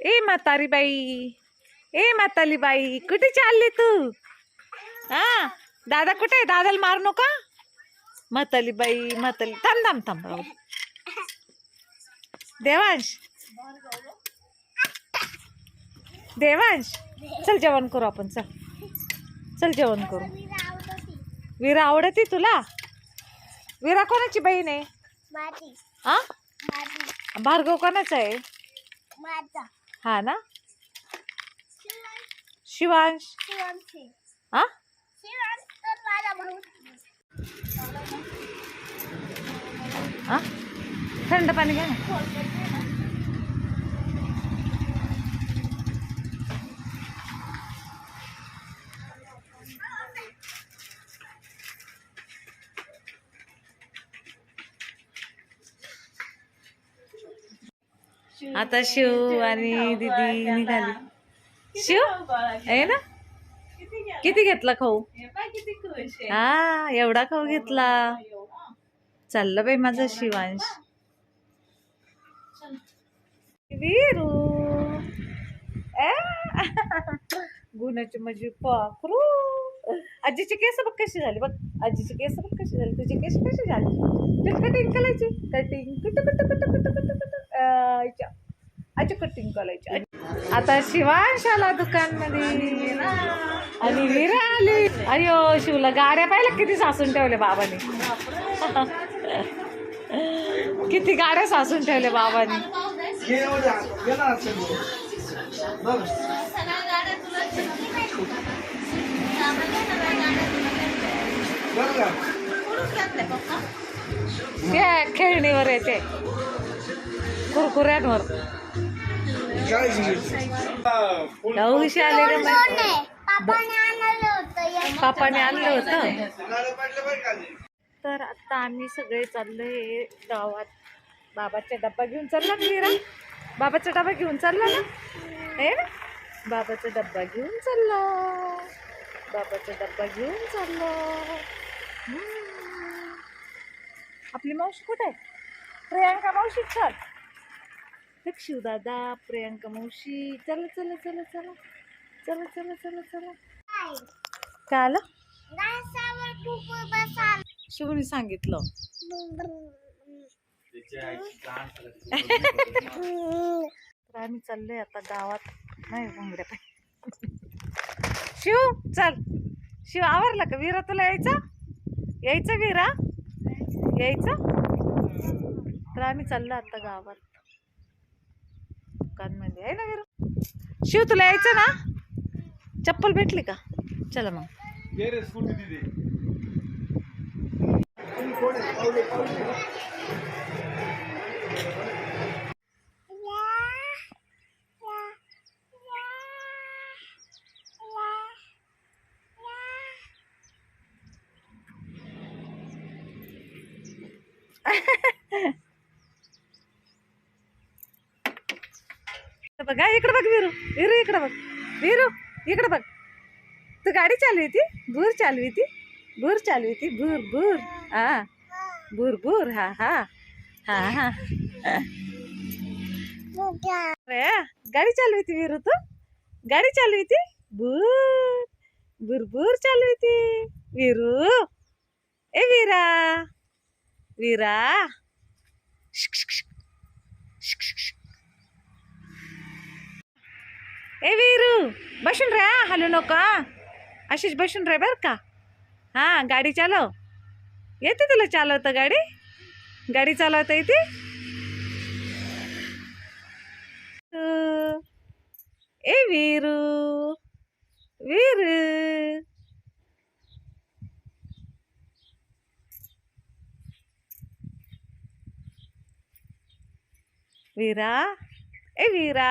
ए म्हातारी बाई ए म्हातारी बाई कुठे चालली तू? हा? दादा कुठे आहे? दादाला मारू नका? म्हाताली बाई म्हाताली थांब थांब थांब. देवांश. देवांश चल जेवण करू आपण चल. चल जेवण करू. वीरा आवडते तुला? वीरा कोणाची बहीण आहे? हा? भार्गव कोणाचा आहे? हा ना? शिवांश. हा? थंड पाणी घ्या ना. आता शिव आणि दीदी निघाली. शिव? आहे ना? किती घेतला खाऊ? हा एवढा खाऊ घेतला. चाललं बाई माझा शिवांश. वीरू. ए, गुणाची माझी पाखरू. आजीचे केस बघ कशी झाली बघ. आजीचे केस बघ कशी झाली तुझे केस कशी झाली? तुला कटिंग करायची कटिंग कुट कुट कुट कुट कुट कुट आजी कटिंग करायची. आता शिवांश आला दुकानमध्ये आणि वीरा आली. अयो शिवला गाड्या पाहिल्या किती सासून ठेवले बाबाने? किती गाड्या सासून ठेवले बाबाने? त्या खेळणीवर येते कुरकुऱ्यांवर नऊशे आले. पापाने आणलं होतं तर आता आम्ही सगळे चाललोय गावात. बाबाचा डब्बा घेऊन चालला ना मीरा? बाबाचा डब्बा घेऊन चालला ना? हे? ना बाबाचा डब्बा घेऊन चालला. बाबाचा डब्बा घेऊन चाललो. आपली मावशी कुठे आहे? प्रियांका मावशी चल शिव शिवदादा प्रियांका मावशी. चला चला चला चला. चला चला चला चला. काय? आलं? शिवनी सांगितलं. तर आम्ही चाललोय आता गावात. नाही भांगड्या पाय शिव चल. शिव आवरला का वीरा तुला यायचं? यायचं वीरा? यायचं? तर आम्ही चाललो आता गावात. दुकानमध्ये आहे ना वीरा शिव तुला यायचं ना? चप्पल भेटली का? चला मग. इकडं बघ हा, इकडं बघ वीरू इकडं बघ. वीरू इकडं बघ. तू गाडी चालवी ती? भूर चालवी ती? भूर चालवी ती? भूर भूर. हा. भूर भूर. हा हा. हा हा. गाडी चालवी ती वीरू तू? गाडी चालवी ती? भूर. भूर भूर चालवी ती. वीरू. ए वीरा. वीरा. ಏ ವೀರು ಬಸ್ನ್ರಾ ಹಲೋ ನೋಕ ಆಶೀಶ್ ಬಸ್ನ್ರಾ बर का हां गाडी चालव येते तुला चालवतं गाडी गाडी चालवता येते ఏ వీరు వీరు వీరా ఏ వీరా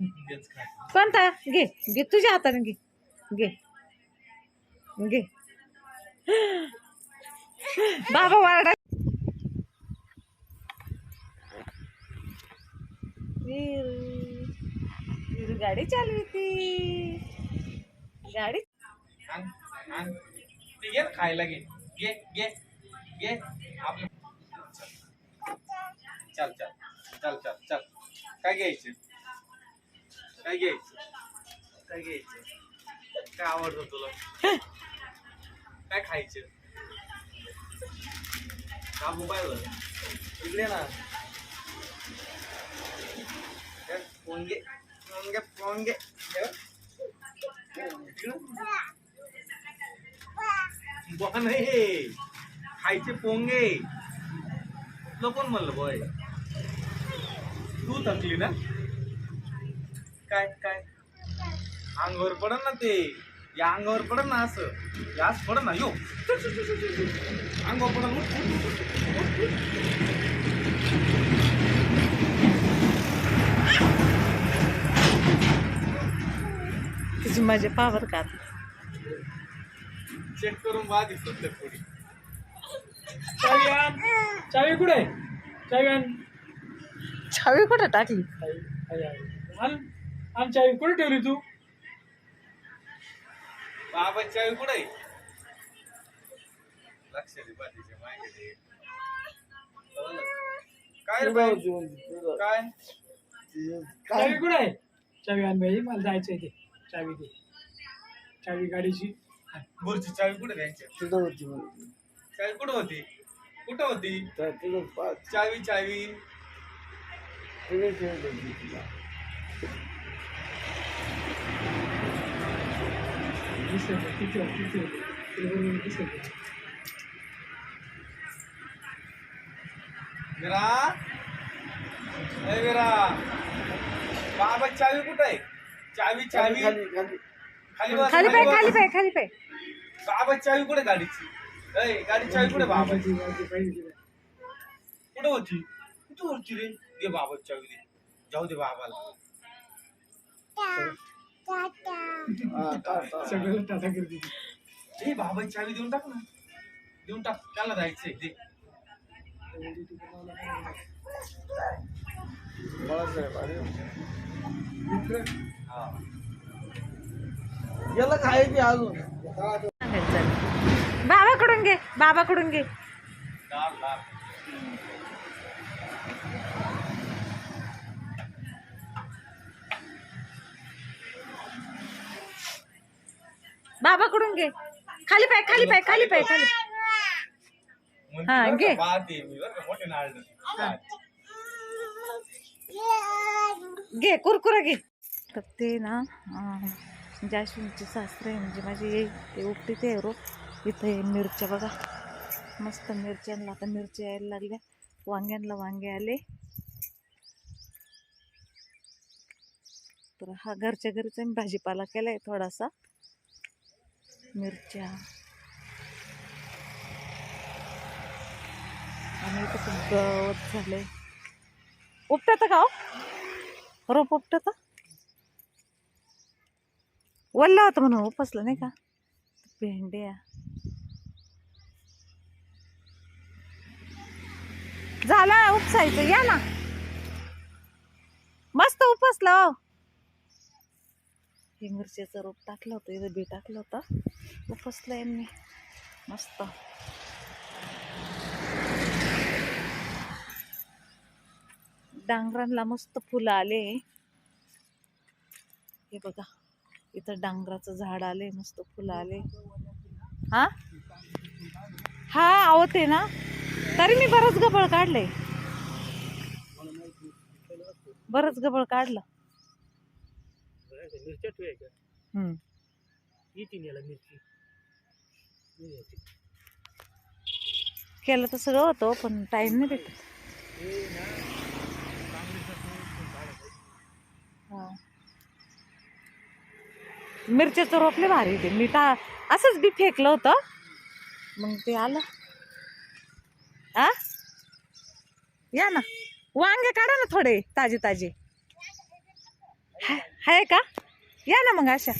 कोणता घे घे, तुझ्या हाताने घे. घे. घे. बाबा वारडा. वीरू. वीरू गाडी गाडी आण ते. घे ना खायला घे घे घे घे आपलं चल चल चल चल चल. काय घ्यायचं? काय घ्यायचं? काय घ्यायचं? काय आवडतं तुला? काय खायचं? का मोबाईल इकडे ना. हे, फोन घे. फोन घे फोन घे. हे, इकडं. बुवा नाही. खायचे पोंगे तुला कोण म्हणलं बॉय. तू थकली ना? काय काय? अंगावर पडन ना ते. या अंगावर पडन ना असं. या असं पडन ना. यो. अंगावर पडन. उठ. तुझी माझे पावर का चेक करून बा दिसत ते थोडी. चावी आण. चावी कुठे? चावी आण. छावी कुठं टाकली. आण. आण चावी कुठे ठेवली तू? बाबा चावी कुठे लक्ष दे मागे. काय रे बाई? काय? चावी कुठे आहे? चावी आण बाई मला जायचंय ते. चावी दे. चावी गाडीची. बोरची चावी कुठे द्यायची चावी कुठं होती? कुठं होती? चावी चावी. ते, किती आहे, किती आहे. तुला बरोबर दिसेल ते. विरा ए विरा बाबा चावी कुठं आहे चावी चावी खाली बस, खाली खाली पाय बस. खाली पाय खाली पाय बाबा चावी कुठे गाडीची ए गाडी चावी कुठे बाबाची गाडीची- गाडीची पाहिजे तिला. कुठं होती कुठं होती रे दे बाबा चावी दे जाऊ दे बाबाला सगळं टाटा करते ती. ए बाबा चावी देऊन टाक ना. देऊन टाक. त्याला जायचंय दे. हा. याला खायची अजून? सांगायचं चालेल. बाबाकडून घे. बाबाकडून घे बाबाकडून घे. खाली पाय खाली पाय खाली पाय खाली हा, घे. मी घे कुरकुरा घे. तर ते ना अं, जास्वंदचे सासरे म्हणजे माझे ये ते उपटी ते रो. इथं मिरच्या बघा. मस्त मिरच्यांना आता मिरच्या यायला लागल्या. वांग्यांना वांगे आले. तर हा घरच्या घरीच आम्ही भाजीपाला केलाय थोडासा. मिरच्या. आणि इथं खूप गवत झालंय. उपटत का हो? रोप उपटत? वल्ला होता म्हणून उपसलं नाही का? भेंड्या. झाला उपसायचं. या ना. मस्त उपसलं. हे मिरचीचं रोप टाकलं होतं इथं बी टाकलं होतं. उपसलं यांनी मस्त डांगरांना मस्त फुलं आले. हे बघा. इथं डांगराचं झाड आले मस्त फुलं आले. हा? हा आवते ना. तरी मी बरंच गबळ काढलंय. बरंच गबळ काढलं. मिरच्या मिरची. केलं तर सगळं होतं पण टाइम नाही भेटत. हा. मिरच्याचं रोपले भारी ते मी टा असंच बी फेकलं होतं. मग ते आलं. आ? या ना. वांगे काढा ना थोडे ताजे ताजे. आहे का? या ना मग अशा.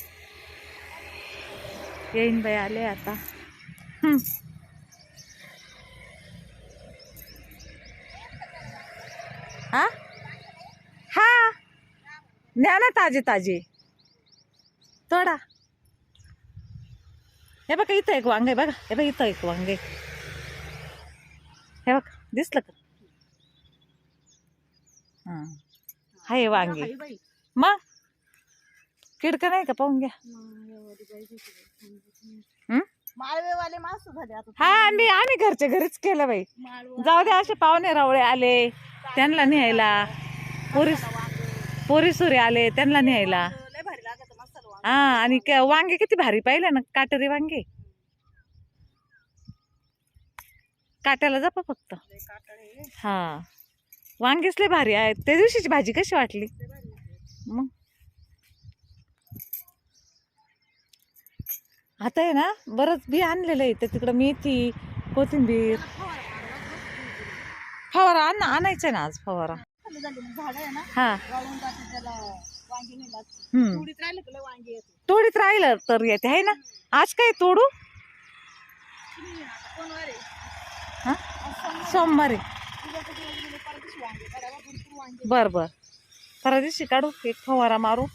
येईन बाई आले आता. हा. हा. न्या ना ताजे ताजे. तोडा. हे बघा इथं एक वांगे बघा. हे बघा इथं एक वांगे. हे बघ दिसलं का? हा. हाय वांगे. मग? किडकं नाही का? पाहून घ्या. हं? माळवेवाले झाले आता हा आम्ही आम्ही घरच्या घरीच केलं बाई. माळव जाऊ दे असे पाहुणे रावळे आले त्यांना न्यायला. पोरी पोरी सुरे आले त्यांना न्यायला. लय भारी लागत मसाला वांग. हा आणि क- वांगे किती भारी पाहिले ना काटेरी वांगे. काट्याला जपा फक्त. लय हा. वांगेच लय भारी आहेत. त्या दिवशीची भाजी कशी वाटली? मग? आता आहे ना बरंच बी आणलेलं आहे तर तिकडं मेथी कोथिंबीर. फवारा आण आणायचं ना आज फवारा. हा. हम्म. तुडीत राहिलं तर येते आहे ना? आज काय तोडू? हा? सोमवार बर बर. परवा दिवशी काढू एक फवारा मारू.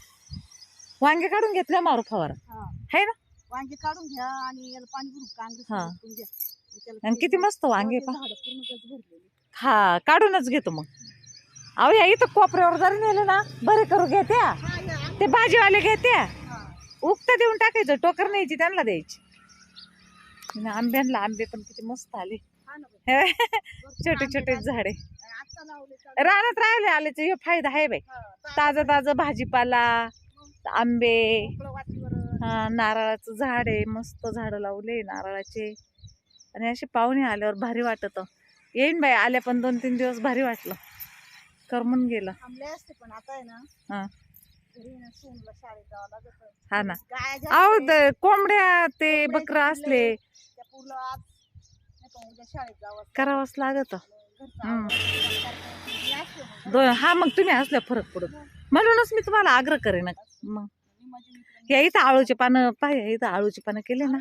वांगे काढून घेतल्या मारू फवारा. हा. ना? वांगे काढून घ्या आणि याला पाणी भरून कांदे हा. सोलून घ्या. मग त्याला आणि किती मस्त वांगे ते पा झाडं पूर्ण गच भरलेली. हा काढूनच घेतो मग. अहो या इथं कोपऱ्यावर जरी नेलं ना बरे करू घेत्या. हा या ते भाजीवाले घेत्या. हा. उगतं देऊन टाकायचं टोकर न्यायची त्यांना द्यायची. आणि आंब्यांना आंबे पण किती मस्त आले. हा ना बाई. भरपूर छोटे आंबे छोटे. झाडे. आणि आत्ता लावले तर- रानात राहिले आल्याचा हे फायदा आहे बाई. हा, ताजं ताजं भाजीपाला आंबे. मोकळं. हा नारळाचं झाड आहे मस्त झाडं लावले नारळाचे. आणि असे पाहुणे आल्यावर भारी वाटत. येईन बाई आल्या पण दोन तीन दिवस भारी वाटलं. करमून गेलं. असते पण आता आहे ना. हा. ना. अहो कोंबड्या ते बकर असले. करावंच लागत. हा मग तुम्ही असल्या फरक पडत. म्हणूनच मी तुम्हाला आग्रह करेन. मग. या इथं आळूचे पानं पाहिजे इथं आळूची पानं केले ना.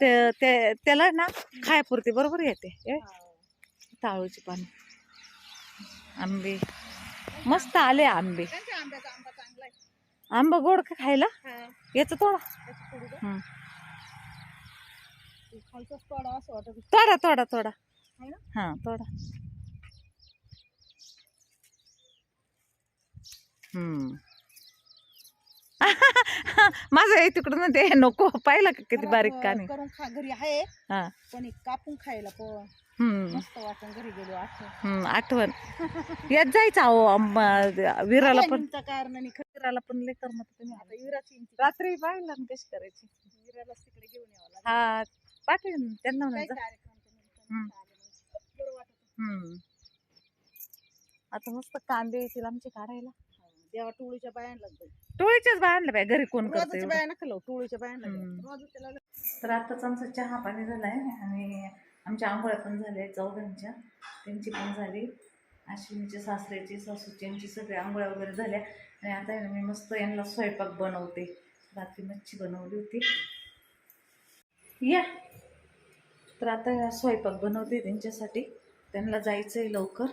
ते ते- त्याला ना खायापुरती बरोबर येते हा. इथं आळूची पानं आंबे मस्त आले आंबे आंबा गोड का खायला हा. याचं थोडा. हं. तोडा. तोडा तोडा? हा तोडा हम्म माझं आहे तिकडून ते नको पाहिलं का किती बारीक काने? करून खा घरी आहे. हा. पण एक कापून खायला पण हम्म. मस्त वाटून घरी गेलो हम्म आठवण. यात जायचं अहो विराला पण. निमचा कारणाने खरं विराला पण लय करमत तुम्ही आता रात्री पाहिलं ना कशी करायची. विरालाच तिकडे घेऊन यावं लागेल. हा पाठवेन त्यांना म्हणायचं कार्यक्रम तर हम्म. निमित्त आले मग. बरं वाटत होतं. हम्म. आता मस्त कांदे येतील आमचे काढायला. हा, देवा टोळीच्या बायांना लागतं टोळीच्याच बायांना बाय घरी कोण करतं रोजच्या? बाया नका लावू टोळीच्या बायांना हम्म. तर आताच आमचा चहा पाणी झालाय आणि आमच्या आंघोळ्या पण झाल्या चौघांच्या. त्यांची पण झाली. अश्विनीच्या सासऱ्याची सासूची यांची सगळी आंघोळ्या वगैरे झाल्या. आणि आता आहे ना मी मस्त यांना स्वयंपाक बनवते. रात्री मच्छी बनवली होती. या. तर आता या स्वयंपाक बनवते त्यांच्यासाठी. त्यांना जायचं आहे लवकर.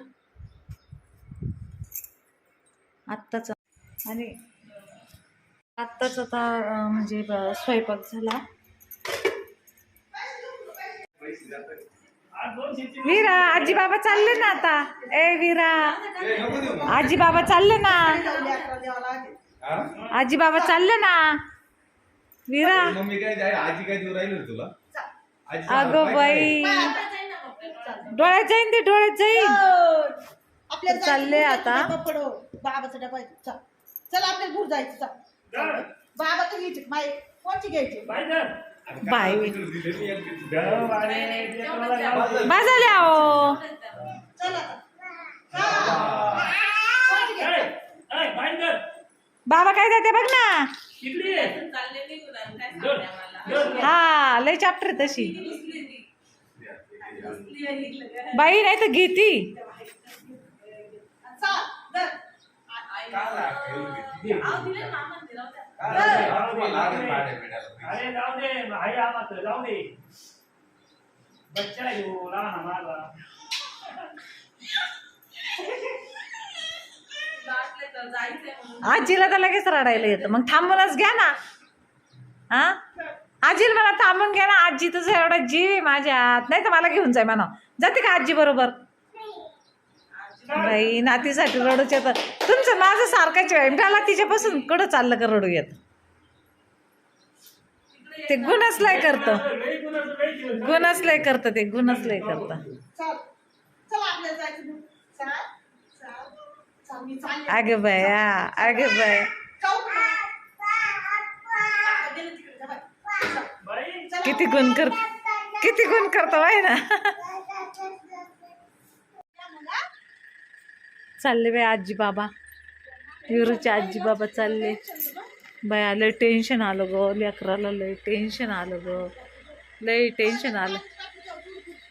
आत्ताच. आणि आत्ताच आता म्हणजे स्वयंपाक झाला. वीरा आजी बाबा चालले ना आता. ए वीरा. आजी बाबा चालले ना. आजी बाबा चालले ना. वीरा. आजी काय देऊ राहिली तुला अगं बाई. डोळ्यात जाईन ते डोळ्यात जाईन. चालले आता. बाबाचा डबा. चल आपल्याला घूर जायचं बाबा घ्यायची कोणची घ्यायची? बाई बाजाले आहो. चल आता. कोणची घ्यायची? बाबा काय देते बघ ना. हा लय चॅप्टर तशी. बाई नाही तर घेती. चल, धर. अरे जाऊ दे. आहे आम्हाला जाऊ दे. बच्चा घेऊ लहान माझा. आजीला तर लगेच रडायला येतं. मग थांबूनच घ्या ना. हा? आजीला मला थांबून घ्या ना. आजी तुझं एवढा जीव आहे माझ्यात. नाही तर मला घेऊन जाय म्हणा. जाते का आजी बरोबर? बाई नातीसाठी रडूच येतं तुमचं माझं सारखाच आहे मला तिच्यापासून कडं चाललं का रडू येत? ते गुणच लय करतं. लई गुणच लय करतं ते गुणच लय करतं. अगे चल आपल्याला जायचं बाया. बाय. बाई किती गुण कर किती गुण करतो बाय ना. चालले बाई आजी बाबा. विरूचे आजी बाबा चालले. बाया लय टेन्शन आलं गं. लेकराला लय टेन्शन आलं गं. लय टेन्शन आलं.